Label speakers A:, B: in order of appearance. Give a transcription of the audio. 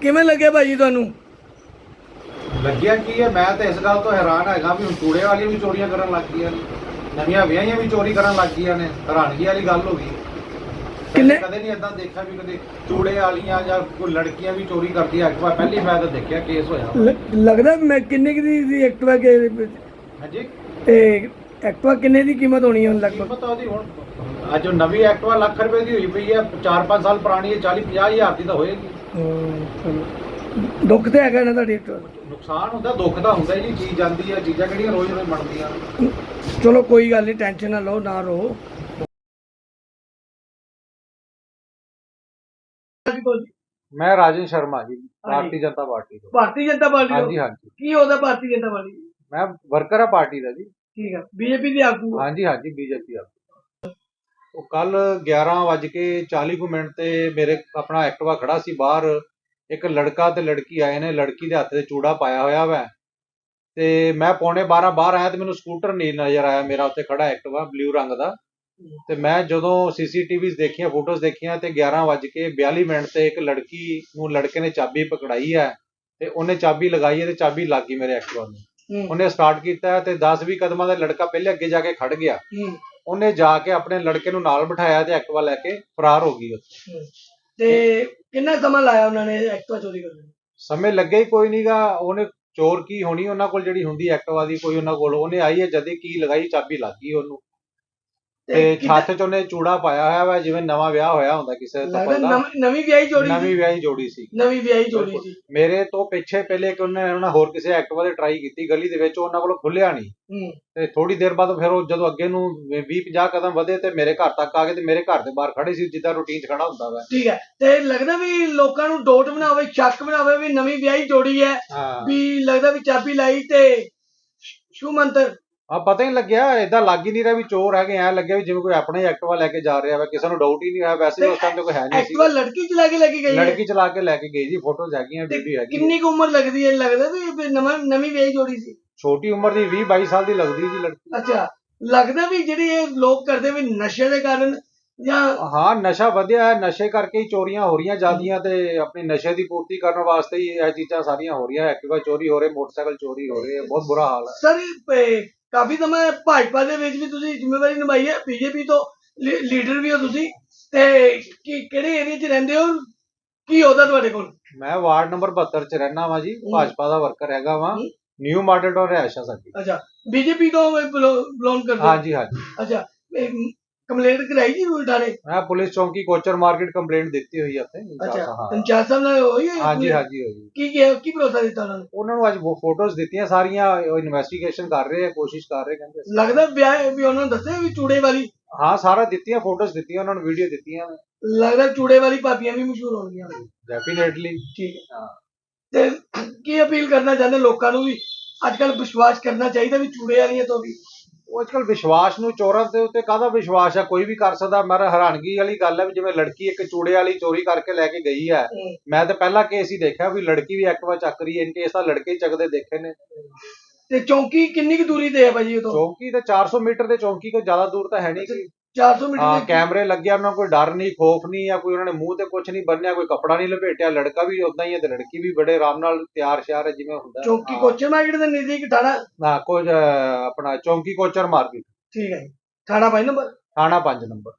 A: ਕਿਵੇਂ ਲੱਗਿਆ ਭਾਜੀ ਤੁਹਾਨੂੰ?
B: ਲੱਗਿਆ ਕੀ ਹੈ? ਮੈਂ ਤਾਂ ਇਸ ਗੱਲ ਤੋਂ ਹੈਰਾਨ ਹੈਗਾ ਵੀ ਹੁਣ ਚੂੜੇ ਵਾਲੀਆਂ ਵੀ ਚੋਰੀਆਂ ਕਰਨ ਲੱਗ ਗਈਆਂ ਨੇ। ਨਵੀਆਂ ਵਿਆਹੀਆਂ ਵੀ ਚੋਰੀ ਕਰਨ ਲੱਗ ਗਈਆਂ ਨੇ। ਹੈਰਾਨਗੀ ਵਾਲੀ ਗੱਲ ਹੋ ਗਈ।
A: ਕਿੰਨੇ-
B: ਕਦੇ ਨਹੀਂ ਇਦਾਂ ਦੇਖਿਆ ਵੀ ਕਦੇ ਚੂੜੇ ਵਾਲੀਆਂ ਜਾਂ ਕੋਈ ਲੜਕੀਆਂ ਵੀ ਚੋਰੀ ਕਰਦੀਆਂ ਐਕਟਵਾ ਪਹਿਲੀ ਮੈਂ ਤਾਂ ਦੇਖਿਆ ਕੇਸ ਹੋਇਆ।
A: ਲੱਗਦਾ ਮੈਂ ਕਿੰਨੇ ਕੁ ਦੀ ਦੀ ਐਕਟਿਵਾ ਕੇ
B: ਹਾਂਜੀ?
A: ਤੇ ਐਕਟਿਵਾ ਕਿੰਨੇ ਦੀ ਕੀਮਤ ਹੋਣੀ ਹੈ ਹੁਣ ਲਗਭਗ?
B: ਕੀਮਤ ਉਹਦੀ ਹੁਣ ਅੱਜ ਉਹ ਨਵੀਂ ਐਕਟਵਾ ਲੱਖ ਰੁਪਏ ਦੀ ਹੋਈ ਪਈ ਹੈ 4-5 ਸਾਲ ਪੁਰਾਣੀ ਹੈ 40-50 ਹਜ਼ਾਰ ਦੀ ਤਾਂ ਹੋਏਗੀ।
A: ਹਾਂ, ਚਲੋ। ਦੁੱਖ ਤੇ ਹੈਗਾ ਨਾ ਤੁਹਾਡੀ ਐਕਟਿਵਾ।
B: ਨੁਕਸਾਨ ਹੁੰਦਾ ਦੁੱਖ ਦਾ ਹੁੰਦਾ ਜੀ ਚੀਜ਼ ਜਾਂਦੀ ਹੈ ਚੀਜ਼ਾਂ ਕਿਹੜੀਆਂ ਰੋਜ਼-ਰੋਜ਼ ਬਣਦੀਆਂ ਨੇ।
A: ਚਲੋ ਕੋਈ ਗੱਲ ਨਹੀਂ ਟੈਨਸ਼ਨ ਨਾ ਲਓ ਨਾ ਰੋ।
B: ਮੈਂ ਰਾਜਨ ਸ਼ਰਮਾ ਜੀ ਭਾਰਤੀ ਜਨਤਾ ਪਾਰਟੀ ਤੋਂ।
A: ਭਾਰਤੀ ਜਨਤਾ ਪਾਰਟੀ
B: ਹਾਂਜੀ ਹਾਂਜੀ।
A: ਕੀ ਉਹਦਾ ਭਾਰਤੀ ਜਨਤਾ ਪਾਰਟੀ?
B: ਮੈਂ ਵਰਕਰ ਆ ਪਾਰਟੀ ਦਾ ਜੀ।
A: ਠੀਕ ਹੈ ਬੀਜੇਪੀ ਦੇ ਆਗੂ
B: ਹਾਂਜੀ ਹਾਂਜੀ, ਬੀਜੇਪੀ ਆ ਉਹ ਕੱਲ 11 ਵੱਜ ਕੇ 40 ਕੁ ਮਿੰਟ ਤੇ ਮੇਰੇ ਆਪਣਾ ਐਕਟਿਵਾ ਖੜਾ ਸੀ ਬਾਹਰ। ਇੱਕ ਲੜਕਾ ਤੇ ਲੜਕੀ ਆਏ ਨੇ। ਲੜਕੀ ਦੇ ਹੱਥ ਤੇ ਚੂੜਾ ਪਾਇਆ ਹੋਇਆ ਵਾ। ਤੇ ਮੈਂ ਪੌਣੇ 12 ਬਾਹਰ ਆਇਆ ਤੇ ਮੈਨੂੰ ਸਕੂਟਰ ਨਹੀਂ ਨਜ਼ਰ ਆਇਆ। ਮੇਰਾ ਉੱਥੇ ਖੜਾ ਐਕਟਿਵਾ ਬਲੂ ਰੰਗ ਦਾ। ਤੇ ਮੈਂ ਜਦੋਂ ਸੀਸੀਟੀਵੀਜ਼ ਦੇਖੀਆਂ, ਫੋਟੋਜ਼ ਦੇਖੀਆਂ ਤੇ 11 ਵੱਜ ਕੇ 42 ਮਿੰਟ ਤੇ ਇੱਕ ਲੜਕੀ ਨੂੰ ਲੜਕੇ ਨੇ ਚਾਬੀ ਪਕੜਾਈ ਹੈ ਤੇ ਉਹਨੇ ਚਾਬੀ ਲਗਾਈ ਹੈ ਤੇ ਚਾਬੀ ਲੱਗ ਗਈ ਮੇਰੇ ਐਕਟਿਵਾ ਨੂੰ। ਉਹਨੇ ਸਟਾਰਟ ਕੀਤਾ ਤੇ 10-20 ਕਦਮਾਂ ਦਾ ਲੜਕਾ ਪਹਿਲੇ ਅੱਗੇ ਜਾ ਕੇ ਖੜ ਗਿਆ। ਉਹਨੇ ਜਾ ਕੇ ਆਪਣੇ ਲੜਕੇ ਨੂੰ ਨਾਲ ਬਿਠਾਇਆ ਤੇ ਐਕਟਿਵਾ ਲੈ ਕੇ ਫਰਾਰ ਹੋ ਗਈ ਉੱਥੇ।
A: ਹੂੰ। ਤੇ ਕਿੰਨਾ ਸਮਾਂ ਲਾਇਆ ਉਹਨਾਂ ਨੇ ਐਕਟਿਵਾ ਚੋਰੀ ਕਰਨ ਨੂੰ?
B: ਸਮੇਂ ਲੱਗਿਆ ਹੀ ਕੋਈ ਨਹੀਂਗਾ ਉਹਨੇ ਚੋਰ ਕੀ ਹੋਣੀ? ਉਹਨਾਂ ਕੋਲ ਜਿਹੜੀ ਹੁੰਦੀ ਐਕਟਿਵਾ ਦੀ ਕੋਈ ਉਹਨਾਂ ਕੋਲ। ਉਹਨੇ ਆਈ ਹੈ ਜਦੇ ਕੀ ਲਗਾਈ ਚਾਬੀ ਲੱਗ ਗਈ ਉਹਨੂੰ। ਤੇ ਛੱਤ 'ਚ ਉਹਨੇ ਚੂੜਾ ਪਾਇਆ ਹੋਇਆ ਵਾ ਜਿਵੇਂ ਨਵਾਂ ਵਿਆਹ ਹੋਇਆ ਹੁੰਦਾ ਕਿਸੇ
A: ਲੱਗਦਾ
B: ਦਾ
A: ਨਵੀਂ- ਨਵੀਂ ਵਿਆਹੀ ਜੋੜੀ
B: ਨਵੀਂ
A: ਸੀ।
B: ਵਿਆਹੀ ਜੋੜੀ ਸੀ।
A: ਨਵੀਂ ਵਿਆਹੀ ਜੋੜੀ ਸੀ।
B: ਮੇਰੇ ਤੋਂ ਪਿੱਛੇ ਪਹਿਲੇ ਇੱਕ ਉਹਨੇ ਉਹਨਾਂ ਹੋਰ ਕਿਸੇ ਐਕਟਿਵਾ ਤੇ ਟਰਾਈ ਕੀਤੀ ਗਲੀ ਦੇ ਵਿੱਚ ਉਹਨਾਂ ਕੋਲੋਂ ਖੁੱਲਿਆ ਨਹੀਂ।
A: ਹੂੰ।
B: ਤੇ ਥੋੜੀ ਦੇਰ ਬਾਅਦ ਫਿਰ ਉਹ ਜਦੋਂ ਅੱਗੇ ਨੂੰ 20 50 ਕਦਮ ਵਧੇ ਤੇ ਮੇਰੇ ਘਰ ਤੱਕ ਆ ਗਏ ਤੇ ਮੇਰੇ ਘਰ ਦੇ ਬਾਹਰ ਖੜੇ ਸੀ ਜਿੱਦਾਂ ਰੂਟੀਨ 'ਚ ਖੜਾ ਹੁੰਦਾ ਵਾ।
A: ਠੀਕ ਹੈ। ਤੇ ਲੱਗਦਾ ਵੀ ਲੋਕਾਂ ਨੂੰ ਡੋਟ ਬਣਾਵੇ ਸ਼ੱਕ ਬਣਾਵੇ ਵੀ ਨਵੀਂ ਵਿਆਹੀ ਜੋੜੀ ਹੈ।
B: ਹਾਂ।
A: ਵੀ ਲੱਗਦਾ ਵੀ ਚਾਬੀ ਲਾਈ ਤੇ ਸ਼ੂ ਮੰਤਰ
B: ਆ ਪਤਾ ਹੀ ਲੱਗਿਆ ਏਦਾਂ ਲੱਗ ਹੀ ਨਹੀਂ ਰਿਹਾ ਵੀ ਚੋਰ ਹੈਗੇ ਐ ਲੱਗਿਆ ਵੀ ਜਿਵੇਂ ਕੋਈ ਆਪਣੇ ਐਕਟਿਵਾ ਲੈ ਕੇ ਜਾ ਰਿਹਾ ਵਾ ਕਿਸੇ ਨੂੰ ਡਾਊਟ ਹੀ ਨਹੀਂ ਹੋਇਆ ਵੈਸੇ ਉਸ ਟਾਈਮ ਤੇ ਕੋਈ ਹੈ ਨਹੀਂ ਸੀ।
A: ਐਕਟਿਵਾ ਲੜਕੀ ਚਲਾ ਕੇ ਲੈ ਕੇ ਗਈ ਹੈ।
B: ਲੜਕੀ ਚਲਾ ਕੇ ਲੈ ਕੇ ਗਈ ਜੀ ਫੋਟੋਜ਼ ਹੈਗੀਆਂ ਵੀਡੀਓ ਹੈਗੀ।
A: ਕਿੰਨੀ ਕੁ ਉਮਰ ਲੱਗਦੀ ਹੈ ਲੱਗਦਾ ਵੀ ਨਵਾਂ ਨਵੀਂ ਵਿਆਹੀ ਜੋੜੀ ਸੀ?
B: ਛੋਟੀ ਉਮਰ ਦੀ 20 22 ਸਾਲ ਦੀ ਲੱਗਦੀ ਜੀ ਲੜਕੀ।
A: ਅੱਛਾ ਲੱਗਦਾ ਵੀ ਜਿਹੜੀ ਇਹ ਲੋਕ ਕਰਦੇ ਵੀ ਨਸ਼ੇ ਦੇ ਕਾਰਨ ਜਾਂ
B: ਹਾਂ ਨਸ਼ਾ ਵਧਿਆ ਹੈ ਨਸ਼ੇ ਕਰਕੇ ਹੀ ਚੋਰੀਆਂ ਹੋ ਰਹੀਆਂ ਜਾਂਦੀਆਂ ਤੇ ਆਪਣੀ ਨਸ਼ੇ ਦੀ ਪੂਰਤੀ ਕਰਨ ਵਾਸਤੇ ਹੀ ਇਹ ਚੀਜ਼ਾਂ ਸਾਰੀਆਂ ਹੋ ਰਹੀਆਂ ਐਕਟਿਵਾ ਚੋਰੀ ਹੋ ਰਹੇ ਮੋਟਰਸਾਈਕਲ ਚੋਰੀ ਹੋ ਰਹੇ ਬਹੁਤ ਬੁਰਾ ਹਾਲ ਹੈ।
A: ਸਰ ਕਾਫੀ ਸਮਾਂ ਭਾਜਪਾ ਦੇ ਵਿੱਚ ਵੀ ਤੁਸੀਂ ਜ਼ਿੰਮੇਵਾਰੀ ਨਿਭਾਈ ਹੈ। ਬੀਜੇਪੀ ਤੋਂ ਲੀਡਰ ਵੀ ਹੋ ਤੁਸੀਂ। ਤੇ ਕੀ ਕਿਹੜੇ ਏਰੀਆ 'ਚ ਰਹਿੰਦੇ ਹੋ? ਕੀ ਉਹਦਾ ਤੁਹਾਡੇ ਕੋਲ?
B: ਮੈਂ ਵਾਰਡ ਨੰਬਰ 72 ਚ ਰਹਿਣਾ ਵਾਂ ਜੀ।
A: ਹੂੰ।
B: ਭਾਜਪਾ ਦਾ ਵਰਕਰ ਹੈਗਾ ਵਾਂ।
A: ਹੂੰ।
B: ਨਿਊ ਮਾਡਲ ਟਾਊਨ ਰਹਿਸ਼ਾ ਸਾਡੀ।
A: ਅੱਛਾ। ਬੀਜੇਪੀ ਤੋਂ ਬਿਲੋਂਗ ਕਰਦੇ ਹੋ?
B: ਹਾਂਜੀ ਹਾਂਜੀ।
A: ਅੱਛਾ। ਕੰਪਲੇਂਟ ਕਰਾਈ ਜੀ ਉਲਟਾਰੇ
B: ਮੈਂ ਪੁਲਿਸ ਚੌਂਕੀ ਕੋਚਰ ਮਾਰਕੀਟ ਕੰਪਲੇਂਟ ਦਿੱਤੀ ਹੋਈ
A: ਅੱਛਾ
B: ਹਾਂ
A: ਪੰਚਾਇਤ ਸਾਹਿਬ ਨਾਲ ਹੋਈ ਹੈ
B: ਹਾਂਜੀ ਹਾਂਜੀ ਹੋਈ
A: ਕੀ ਕੀ ਕੀ ਭਰੋਸਾ ਦਿੱਤਾ ਉਹਨਾਂ ਨੂੰ?
B: ਉਹਨਾਂ ਨੂੰ ਅੱਜ ਫੋਟੋਜ਼ ਦਿੱਤੀਆਂ ਸਾਰੀਆਂ ਉਹ ਇਨਵੈਸਟੀਗੇਸ਼ਨ ਕਰ ਰਹੇ ਆ ਕੋਸ਼ਿਸ਼ ਕਰ ਰਹੇ ਕਹਿੰਦੇ
A: ਲੱਗਦਾ ਵਿਆਹ ਵੀ ਉਹਨਾਂ ਨੂੰ ਦੱਸਿਆ ਵੀ ਚੂੜੇ ਵਾਲੀ?
B: ਹਾਂ ਸਾਰਾ ਦਿੱਤੀਆਂ ਫੋਟੋਜ਼ ਦਿੱਤੀਆਂ ਉਹਨਾਂ ਨੂੰ ਵੀਡੀਓ ਦਿੱਤੀਆਂ।
A: ਲੱਗਦਾ ਚੂੜੇ ਵਾਲੀ ਭਾਬੀਆਂ ਵੀ ਮਸ਼ਹੂਰ ਹੋਣਗੀਆਂ।
B: ਡੈਫੀਨੇਟਲੀ
A: ਠੀਕ ਹੈ।
B: ਹਾਂ।
A: ਤੇ ਕੀ ਅਪੀਲ ਕਰਨਾ ਚਾਹੁੰਦੇ ਲੋਕਾਂ ਨੂੰ ਵੀ ਅੱਜ ਕੱਲ ਵਿਸ਼ਵਾਸ ਕਰਨਾ ਚਾਹੀਦਾ ਵੀ ਚੂੜੇ ਵਾਲੀਆਂ ਤੋਂ ਵੀ?
B: ਉਹ ਅੱਜਕੱਲ ਵਿਸ਼ਵਾਸ ਨੂੰ ਚੋਰਾਂ ਦੇ ਉੱਤੇ ਕਾਹਦਾ ਵਿਸ਼ਵਾਸ ਹੈ ਕੋਈ ਵੀ ਕਰ ਸਕਦਾ। ਮੇਰਾ ਹੈਰਾਨਗੀ ਵਾਲੀ ਗੱਲ ਹੈ ਵੀ ਜਿਵੇਂ ਲੜਕੀ ਇੱਕ ਚੂੜੇ ਵਾਲੀ ਚੋਰੀ ਕਰਕੇ ਲੈ ਕੇ ਗਈ ਹੈ। ਮੈਂ ਤਾਂ ਪਹਿਲਾ ਕੇਸ ਹੀ ਦੇਖਿਆ ਵੀ ਲੜਕੀ ਵੀ ਐਕਟਿਵਾ ਚੱਕ ਰਹੀ ਹੈ ਇਨ ਕੇਸ ਤਾਂ ਲੜਕੇ ਹੀ ਚੱਕਦੇ ਦੇਖੇ ਨੇ।
A: ਤੇ ਚੌਂਕੀ ਕਿੰਨੀ ਕੁ ਦੂਰੀ ਤੇ ਹੈ ਭਾਜੀ ਉਹ ਤੋਂ?
B: ਚੌਂਕੀ ਤੇ 400 ਮੀਟਰ ਦੇ ਚੌਂਕੀ ਕੋਈ ਜ਼ਿਆਦਾ ਦੂਰ ਤਾਂ ਹੈ ਨਹੀਂ ਸੀ
A: 400 ਮੀਟਰ
B: ਹਾਂ
A: ਦੀ-
B: ਕੈਮਰੇ ਲੱਗੇ ਆ, ਉਹਨਾਂ ਕੋਈ ਡਰ ਨਹੀਂ ਖੋਫ ਨਹੀਂ ਜਾਂ ਕੋਈ ਉਹਨਾਂ ਨੇ ਮੂੰਹ ਤੇ ਕੁਝ ਨਹੀਂ ਬੰਨਿਆ ਕੋਈ ਕੱਪੜਾ ਨਹੀਂ ਲਪੇਟਿਆ ਲੜਕਾ ਵੀ ਉਦਾਂ ਹੀ ਹੈ ਤੇ ਲੜਕੀ ਵੀ ਬੜੇ ਆਰਾਮ ਨਾਲ ਤਿਆਰ ਸ਼ਿਆਰ ਹੈ ਜਿਵੇਂ ਹੁੰਦਾ।
A: ਚੌਂਕੀ। ਕੋਚਰ ਮਾਰਕੀਟ ਦੇ ਨਜ਼ਦੀਕ ਥਾਣਾ
B: ਨਾ ਕੁਝ ਆਪਣਾ ਚੌਂਕੀ ਕੋਚਰ ਮਾਰਕੀਟ
A: ਠੀਕ ਹੈ। ਥਾਣਾ ਭਾਈ ਨੰਬਰ
B: ਥਾਣਾ 5 ਨੰਬਰ